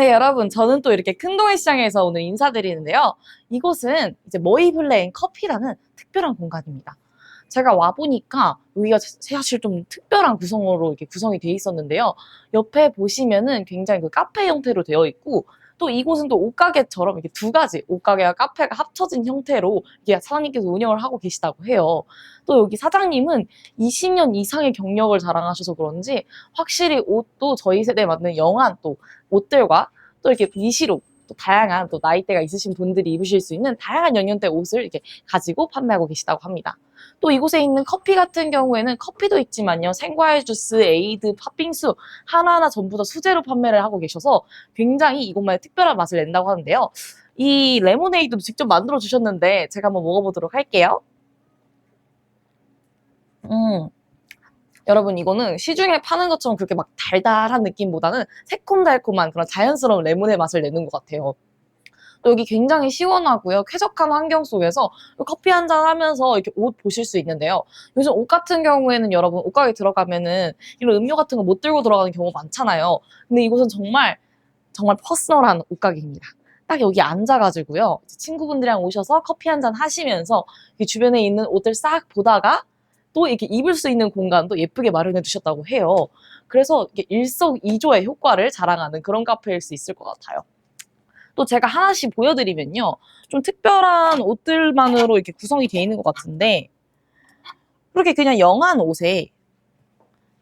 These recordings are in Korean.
네, 여러분. 저는 또 이렇게 큰동해 시장에서 오늘 인사드리는데요. 이곳은 이제 머이블레인 커피라는 특별한 공간입니다. 제가 와보니까 여기가 사실 좀 특별한 구성으로 이렇게 구성이 되어 있었는데요. 옆에 보시면은 굉장히 그 카페 형태로 되어 있고, 또 이곳은 또 옷가게처럼 이렇게 두 가지 옷가게와 카페가 합쳐진 형태로 이게 사장님께서 운영을 하고 계시다고 해요. 또 여기 사장님은 20년 이상의 경력을 자랑하셔서 그런지 확실히 옷도 저희 세대에 맞는 영한 또 옷들과 또 이렇게 위시로 또 다양한 또 나이대가 있으신 분들이 입으실 수 있는 다양한 연령대 옷을 이렇게 가지고 판매하고 계시다고 합니다. 또 이곳에 있는 커피 같은 경우에는 커피도 있지만요. 생과일 주스, 에이드, 팥빙수 하나하나 전부 다 수제로 판매를 하고 계셔서 굉장히 이곳만의 특별한 맛을 낸다고 하는데요. 이 레모네이드도 직접 만들어 주셨는데 제가 한번 먹어보도록 할게요. 음. 여러분 이거는 시중에 파는 것처럼 그렇게 막 달달한 느낌보다는 새콤달콤한 그런 자연스러운 레몬의 맛을 내는 것 같아요. 또 여기 굉장히 시원하고요. 쾌적한 환경 속에서 커피 한 잔 하면서 이렇게 옷 보실 수 있는데요. 요즘 옷 같은 경우에는 여러분 옷가게 들어가면은 이런 음료 같은 거 못 들고 들어가는 경우 많잖아요. 근데 이곳은 정말 정말 퍼스널한 옷가게입니다. 딱 여기 앉아가지고요. 친구분들이랑 오셔서 커피 한 잔 하시면서 이 주변에 있는 옷들 싹 보다가 또 이렇게 입을 수 있는 공간도 예쁘게 마련해 두셨다고 해요. 그래서 일석이조의 효과를 자랑하는 그런 카페일 수 있을 것 같아요. 또 제가 하나씩 보여드리면요. 좀 특별한 옷들만으로 이렇게 구성이 되어 있는 것 같은데, 이렇게 그냥 영한 옷에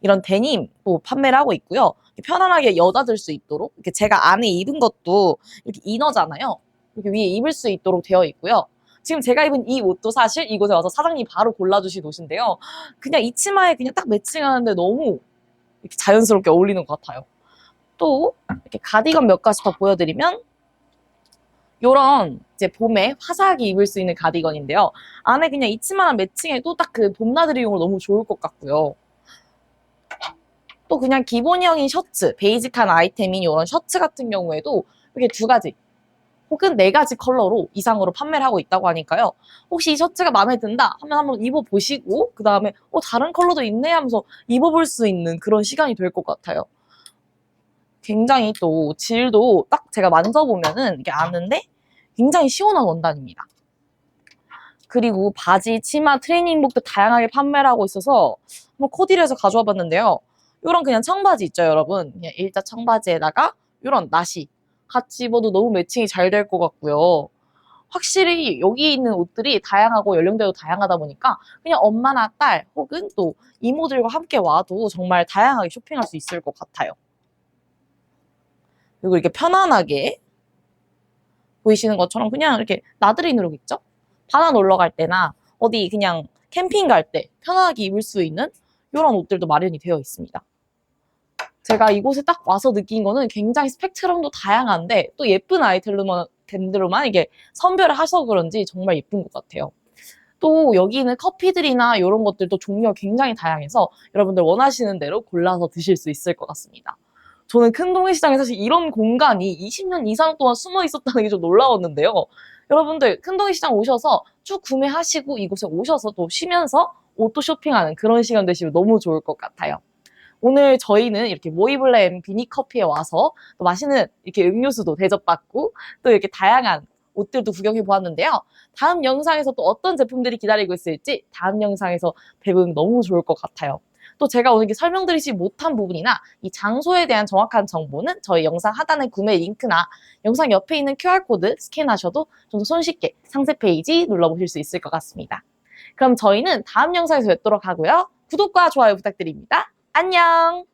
이런 데님 또 판매를 하고 있고요. 편안하게 여자들 수 있도록, 이렇게 제가 안에 입은 것도 이렇게 이너잖아요. 이렇게 위에 입을 수 있도록 되어 있고요. 지금 제가 입은 이 옷도 사실 이곳에 와서 사장님이 바로 골라주신 옷인데요. 그냥 이 치마에 그냥 딱 매칭하는데 너무 이렇게 자연스럽게 어울리는 것 같아요. 또 이렇게 가디건 몇 가지 더 보여드리면 요런 이제 봄에 화사하게 입을 수 있는 가디건인데요. 안에 그냥 이 치마랑 매칭해도 딱 그 봄나들이용으로 너무 좋을 것 같고요. 또 그냥 기본형인 셔츠, 베이직한 아이템인 이런 셔츠 같은 경우에도 이렇게 두 가지 혹은 네 가지 컬러로 이상으로 판매를 하고 있다고 하니까요. 혹시 이 셔츠가 마음에 든다 하면 한번 입어보시고 그 다음에 어 다른 컬러도 있네 하면서 입어볼 수 있는 그런 시간이 될 것 같아요. 굉장히 또 질도 딱 제가 만져보면은 이게 아는데 굉장히 시원한 원단입니다. 그리고 바지, 치마, 트레이닝복도 다양하게 판매를 하고 있어서 한번 코디를 해서 가져와 봤는데요. 이런 그냥 청바지 있죠, 여러분. 그냥 일자 청바지에다가 이런 나시 같이 입어도 너무 매칭이 잘 될 것 같고요. 확실히 여기 있는 옷들이 다양하고 연령대도 다양하다 보니까 그냥 엄마나 딸 혹은 또 이모들과 함께 와도 정말 다양하게 쇼핑할 수 있을 것 같아요. 그리고 이렇게 편안하게 보이시는 것처럼 그냥 이렇게 나들이 누룩 있죠? 바다 놀러 갈 때나 어디 그냥 캠핑 갈 때 편하게 입을 수 있는 이런 옷들도 마련이 되어 있습니다. 제가 이곳에 딱 와서 느낀 거는 굉장히 스펙트럼도 다양한데 또 예쁜 아이템으로만 템들로만 이게 선별을 하셔서 그런지 정말 예쁜 것 같아요. 또 여기 있는 커피들이나 이런 것들도 종류가 굉장히 다양해서 여러분들 원하시는 대로 골라서 드실 수 있을 것 같습니다. 저는 큰 동해시장에 사실 이런 공간이 20년 이상 동안 숨어 있었다는 게 좀 놀라웠는데요. 여러분들 큰 동해시장 오셔서 쭉 구매하시고 이곳에 오셔서 또 쉬면서 옷도 쇼핑하는 그런 시간 되시면 너무 좋을 것 같아요. 오늘 저희는 이렇게 모이블렘 비니커피에 와서 또 맛있는 이렇게 음료수도 대접받고 또 이렇게 다양한 옷들도 구경해 보았는데요. 다음 영상에서 또 어떤 제품들이 기다리고 있을지 다음 영상에서 배우면 너무 좋을 것 같아요. 또 제가 오늘 설명드리지 못한 부분이나 이 장소에 대한 정확한 정보는 저희 영상 하단의 구매 링크나 영상 옆에 있는 QR코드 스캔하셔도 좀 더 손쉽게 상세 페이지 눌러보실 수 있을 것 같습니다. 그럼 저희는 다음 영상에서 뵙도록 하고요. 구독과 좋아요 부탁드립니다. 안녕!